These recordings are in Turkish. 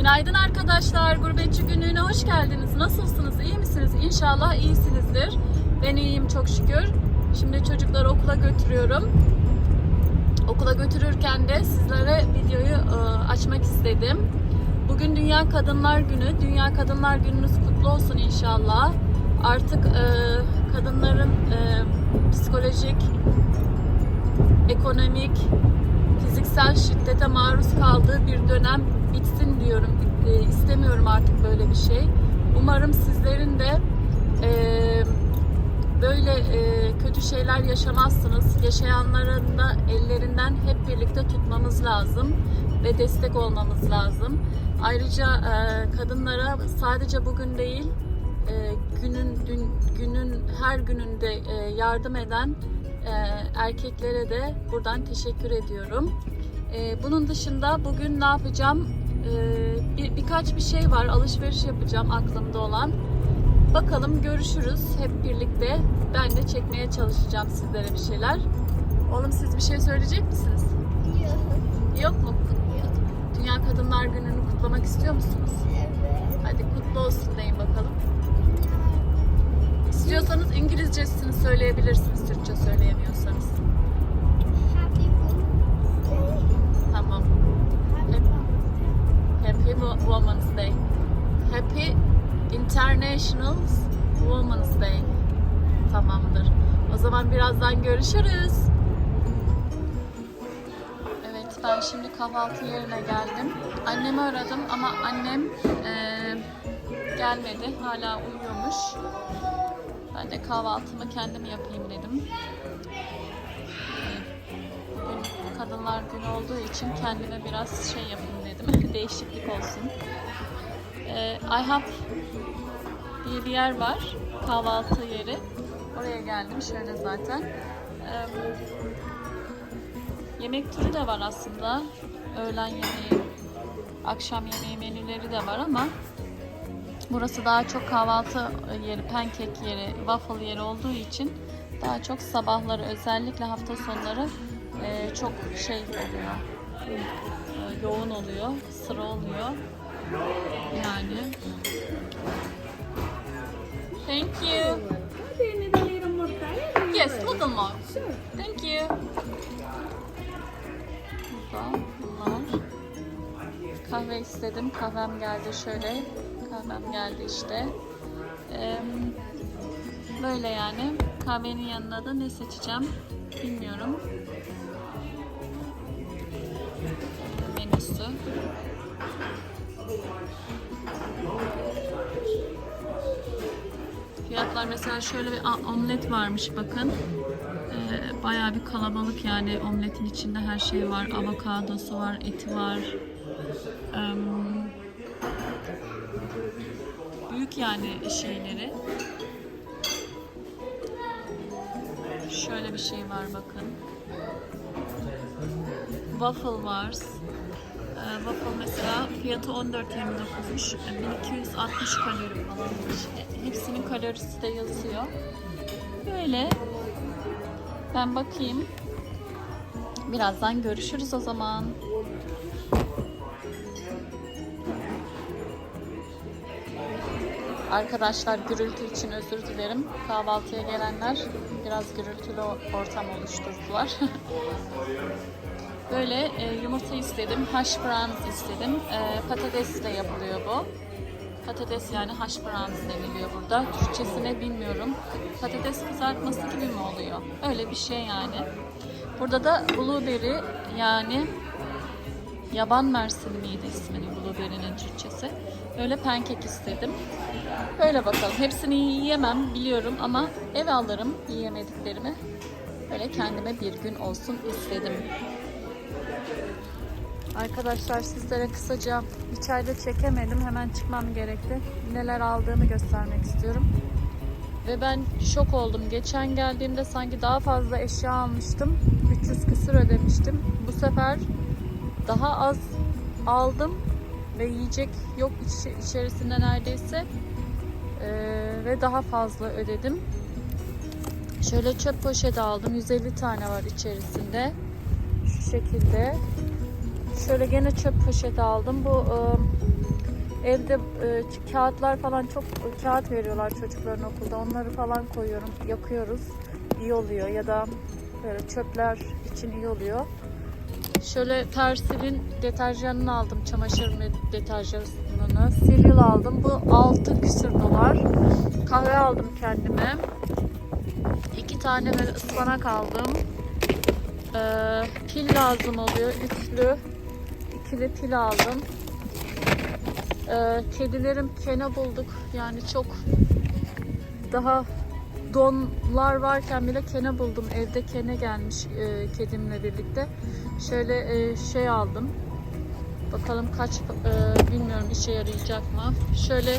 Günaydın arkadaşlar. Gurbetçi günlüğüne hoş geldiniz. Nasılsınız? İyi misiniz? İnşallah iyisinizdir. Ben iyiyim çok şükür. Şimdi çocukları okula götürüyorum. Okula götürürken de sizlere videoyu e, açmak istedim. Bugün Dünya Kadınlar Günü. Dünya Kadınlar Gününüz kutlu olsun inşallah. Artık e, kadınların e, psikolojik, ekonomik, fiziksel şiddete maruz kaldığı bir dönem bitsin diyorum. E, istemiyorum artık böyle bir şey. Umarım sizlerin de e, böyle e, kötü şeyler yaşamazsınız. Yaşayanların da ellerinden hep birlikte tutmamız lazım ve destek olmamız lazım. Ayrıca e, kadınlara sadece bugün değil, e, günün dün, günün her gününde e, yardım eden e, erkeklere de buradan teşekkür ediyorum. E, bunun dışında bugün ne yapacağım? E, bir, birkaç bir şey var. Alışveriş yapacağım aklımda olan. Bakalım görüşürüz hep birlikte. Ben de çekmeye çalışacağım sizlere bir şeyler. Oğlum siz bir şey söyleyecek misiniz? Yok mu? Dünya Kadınlar Günü'nü kutlamak istiyor musunuz? Hadi kutlu olsun deyin bakalım. İstiyorsanız İngilizcesini söyleyebilirsiniz Türkçe söyleyemiyorsanız. Happy Wo- Women's Day. Happy International Women's Day. Tamamdır. O zaman birazdan görüşürüz. Evet ben şimdi kahvaltı yerine geldim. Annemi aradım ama annem eee, gelmedi. Hala uyuyormuş. Ben de kahvaltımı kendim yapayım dedim. Ee, Bugün Kadınlar Günü olduğu için kendime biraz şey yapayım dedim. Değişiklik olsun. Ee, IHOP diye bir yer var. Kahvaltı yeri. Oraya geldim şöyle zaten. Ee, yemek türü de var aslında. Öğlen yemeği, akşam yemeği menüleri de var ama Burası daha çok kahvaltı yeri, pankek yeri, waffle yeri olduğu için daha çok sabahları özellikle hafta sonları e, çok şey oluyor. Yoğun oluyor, sıra oluyor. Yani. Thank you. Yes, little more. Thank you. Burada bunlar. Kahve istedim. Kahvem geldi şöyle. Kahvem geldi işte. Böyle yani. Kahvenin yanına da ne seçeceğim bilmiyorum. Fiyatlar mesela şöyle bir omlet varmış bakın. Ee, bayağı bir kalabalık yani omletin içinde her şey var. Avokadosu var, eti var. Em, büyük yani şeyleri. Şöyle bir şey var bakın. Waffle var. Ee, waffle mesela fiyatı 14.29'muş. Ee, 1260 kalori falanmış. E, Hepsinin kalorisi de yazıyor. Böyle. Ben bakayım. Birazdan görüşürüz o zaman. Arkadaşlar gürültü için özür dilerim. Kahvaltıya gelenler biraz gürültülü ortam oluşturdular. Böyle e, yumurta istedim, hash browns istedim. E, patatesle yapılıyor bu. Patates yani hash browns deniliyor burada. Türkçesine bilmiyorum. Patates kızartması gibi mi oluyor? Öyle bir şey yani. Burada da blueberry yani yaban mersini miydi ismini blueberry'nin Türkçesi. Böyle pankek istedim. Böyle bakalım. Hepsini yiyemem biliyorum ama eve alırım yiyemediklerimi. Böyle kendime bir gün olsun istedim. Arkadaşlar sizlere kısaca içeride çekemedim. Hemen çıkmam gerekti. Neler aldığımı göstermek istiyorum. Ve ben şok oldum. Geçen geldiğimde sanki daha fazla eşya almıştım. 300 küsür ödemiştim. Bu sefer daha az aldım ve yiyecek yok iç- içerisinde neredeyse. Ee, ve daha fazla ödedim. Şöyle çöp poşeti aldım. 150 tane var içerisinde. Şu şekilde. Şöyle gene çöp poşeti aldım. Bu e, Evde e, kağıtlar falan çok kağıt veriyorlar çocukların okulda. Onları falan koyuyorum, yakıyoruz. İyi oluyor ya da böyle çöpler için iyi oluyor. Şöyle Persil'in deterjanını aldım. Çamaşır deterjanını. Siril aldım. Bu 6 küsür dolar. Kahve aldım kendime. İki tane böyle ıspanak aldım. Ee, pil lazım oluyor. Üçlü. ikili pil aldım. Ee, kedilerim kene bulduk. Yani çok daha donlar varken bile kene buldum. Evde kene gelmiş e, kedimle birlikte. Şöyle e, şey aldım. Bakalım kaç e, bilmiyorum işe yarayacak mı. Şöyle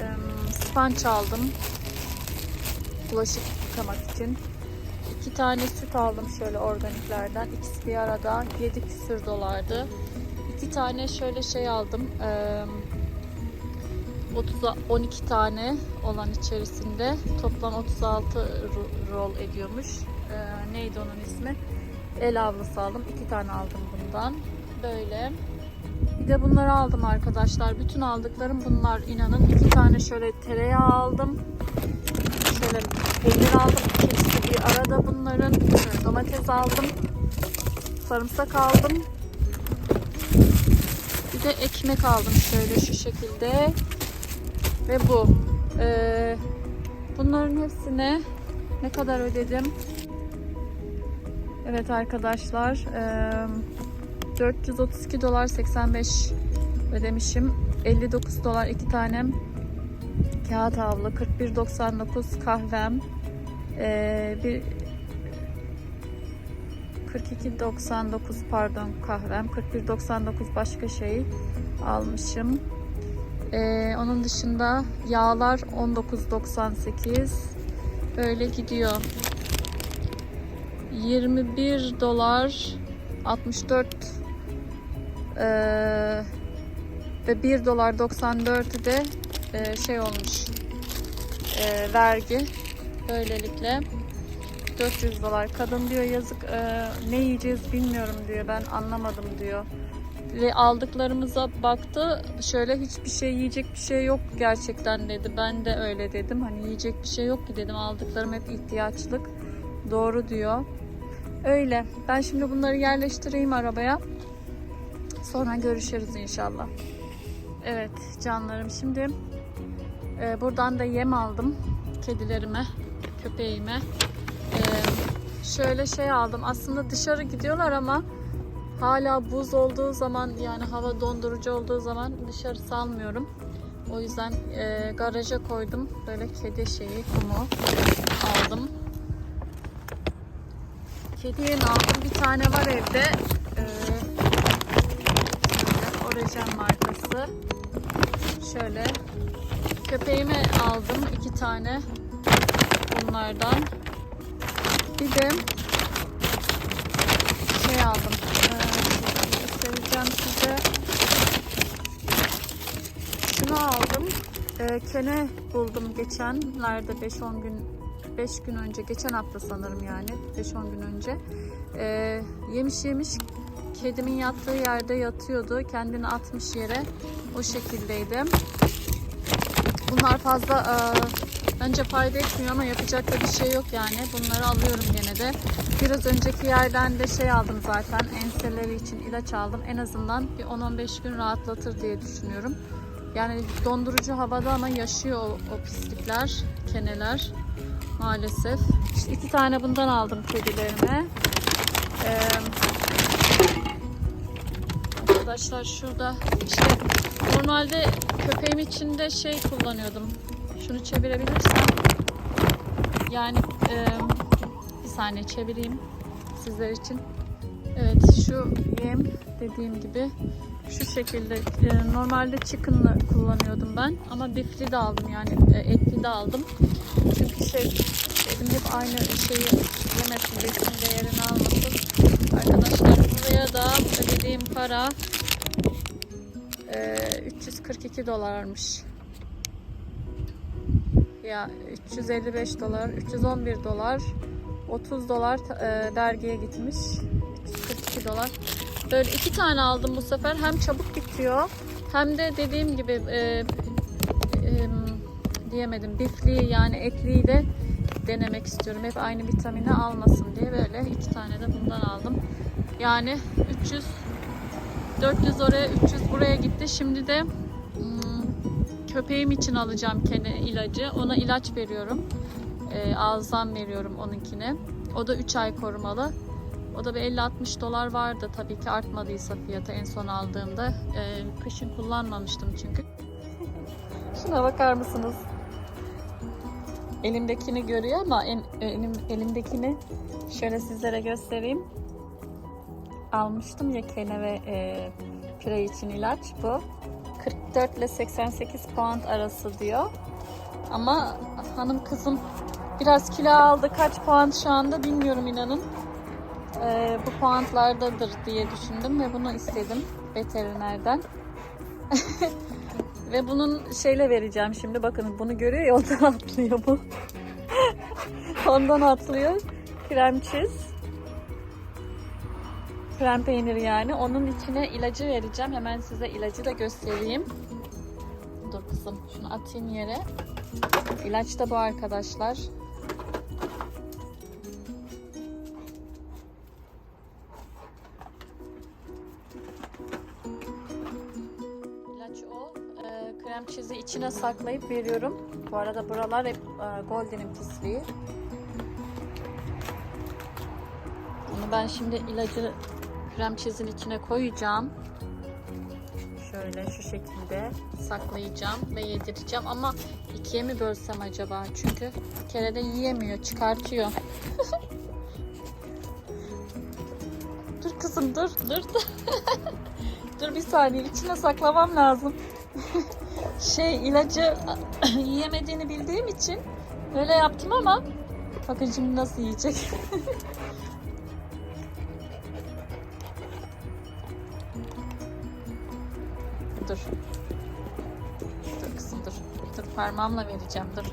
e, sponge aldım. Bulaşık yıkamak için. İki tane süt aldım şöyle organiklerden. İkisi bir arada 7 küsür dolardı. İki tane şöyle şey aldım. E, 30 12 tane olan içerisinde toplam 36 ro- rol ediyormuş. Ee, neydi onun ismi? El avlusu aldım. İki tane aldım bundan. Böyle. Bir de bunları aldım arkadaşlar. Bütün aldıklarım bunlar inanın. İki tane şöyle tereyağı aldım. Şöyle peynir aldım. İkisi arada bunların. Domates aldım. Sarımsak aldım. Bir de ekmek aldım şöyle şu şekilde. Ve bu. Ee, bunların hepsine ne kadar ödedim? Evet arkadaşlar. eee, 432 dolar 85 ödemişim. 59 dolar iki tanem kağıt havlu. 41.99 kahvem. Ee, bir 42.99 pardon kahvem. 41.99 başka şey almışım. Ee, onun dışında yağlar 19.98 böyle gidiyor. 21 dolar 64 ee, ve 1 dolar 94 de ee, şey olmuş ee, vergi böylelikle 400 dolar kadın diyor yazık ee, ne yiyeceğiz bilmiyorum diyor ben anlamadım diyor ve aldıklarımıza baktı. Şöyle hiçbir şey yiyecek bir şey yok gerçekten dedi. Ben de öyle dedim. Hani yiyecek bir şey yok ki dedim. Aldıklarım hep ihtiyaçlık. Doğru diyor. Öyle. Ben şimdi bunları yerleştireyim arabaya. Sonra görüşürüz inşallah. Evet canlarım şimdi e, buradan da yem aldım kedilerime, köpeğime. Şöyle şey aldım. Aslında dışarı gidiyorlar ama Hala buz olduğu zaman yani hava dondurucu olduğu zaman dışarı salmıyorum. O yüzden e, garaja koydum. Böyle kedi şeyi kumu aldım. Kediye ne aldım? Bir tane var evde. E, Orejen markası. Şöyle köpeğime aldım iki tane bunlardan. Bir de şey aldım. Göstereceğim size. Şunu aldım. Ee, kene buldum geçenlerde 5-10 gün 5 gün önce geçen hafta sanırım yani 5-10 gün önce Ee, yemiş yemiş kedimin yattığı yerde yatıyordu kendini atmış yere o şekildeydi bunlar fazla e, bence fayda etmiyor ama yapacak da bir şey yok yani bunları alıyorum gene de Biraz önceki yerden de şey aldım zaten. Enseleri için ilaç aldım. En azından bir 10-15 gün rahatlatır diye düşünüyorum. Yani dondurucu havada ama yaşıyor o, o pislikler, keneler maalesef. İşte iki tane bundan aldım kedilerime. Ee, arkadaşlar şurada işte normalde köpeğim için de şey kullanıyordum. Şunu çevirebilirsem. Yani e, bir saniye çevireyim sizler için. Evet şu yem dediğim gibi şu şekilde e, normalde chicken'lı kullanıyordum ben ama beef'li de aldım yani e, etli de aldım. Çünkü şey dedim hep aynı şeyi yemesin besin değerini almasın. Arkadaşlar buraya da ödediğim para e, 342 dolarmış. Ya 355 dolar, 311 dolar, 30 dolar e, dergiye gitmiş. 342 dolar. Böyle iki tane aldım bu sefer. Hem çabuk bitiyor hem de dediğim gibi e, e, diyemedim bifli yani etliyi de denemek istiyorum. Hep aynı vitamini almasın diye böyle iki tane de bundan aldım. Yani 300 400 oraya 300 buraya gitti. Şimdi de köpeğim için alacağım kene ilacı. Ona ilaç veriyorum. E, ağızdan veriyorum onunkine. O da 3 ay korumalı. O da bir 50-60 dolar vardı tabii ki artmadıysa fiyatı en son aldığımda. E, kışın kullanmamıştım çünkü. Şuna bakar mısınız? Elimdekini görüyor ama en, elim, elimdekini şöyle sizlere göstereyim. Almıştım ya kene ve e, pire için ilaç bu. 44 ile 88 pound arası diyor. Ama hanım kızım biraz kilo aldı. Kaç puan şu anda bilmiyorum inanın. Ee, bu puantlardadır diye düşündüm ve bunu istedim veterinerden. ve bunun şeyle vereceğim şimdi. Bakın bunu görüyor ya ondan atlıyor bu. ondan atlıyor. Krem cheese. Krem peyniri yani. Onun içine ilacı vereceğim. Hemen size ilacı da göstereyim. Dur kızım şunu atayım yere. İlaç da bu arkadaşlar. İlaç o. Ee, krem çizi içine saklayıp veriyorum. Bu arada buralar hep e, Golden'in pisliği. Bunu ben şimdi ilacı krem çizin içine koyacağım. Şöyle şu şekilde saklayacağım ve yedireceğim ama ikiye mi bölsem acaba? Çünkü bir kere de yiyemiyor, çıkartıyor. dur kızım dur, dur. dur bir saniye içine saklamam lazım. şey ilacı yiyemediğini bildiğim için böyle yaptım ama bakın şimdi nasıl yiyecek. Dur. Dur kızım dur. Dur parmağımla vereceğim dur.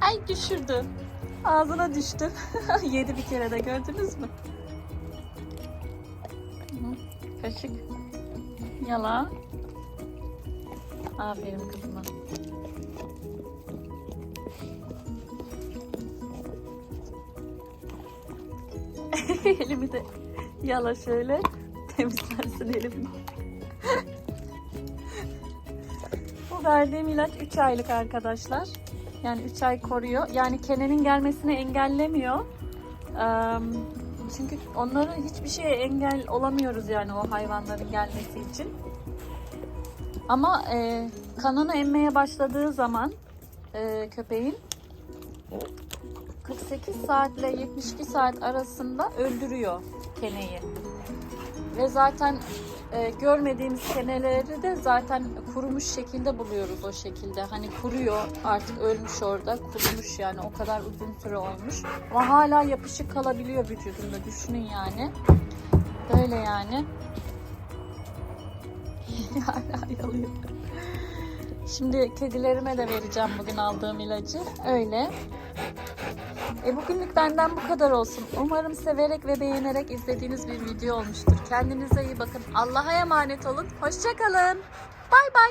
Ay düşürdü. Ağzına düştü. Yedi bir kere de gördünüz mü? Kaşık. Yala. Aferin kızıma. Elimi de yala şöyle. Temizlensin elimin. Verdiğim ilaç 3 aylık arkadaşlar. Yani 3 ay koruyor. Yani kenenin gelmesini engellemiyor. Çünkü onların hiçbir şeye engel olamıyoruz yani o hayvanların gelmesi için. Ama e, kanını emmeye başladığı zaman köpeğin 48 saatle 72 saat arasında öldürüyor keneyi. Ve zaten e, görmediğimiz keneleri de zaten kurumuş şekilde buluyoruz o şekilde. Hani kuruyor artık ölmüş orada kurumuş yani o kadar uzun süre olmuş. Ama hala yapışık kalabiliyor vücudunda düşünün yani. Böyle yani. hala yalıyor. Şimdi kedilerime de vereceğim bugün aldığım ilacı. Öyle. E bugünlük benden bu kadar olsun. Umarım severek ve beğenerek izlediğiniz bir video olmuştur. Kendinize iyi bakın. Allah'a emanet olun. Hoşçakalın. Bay bay.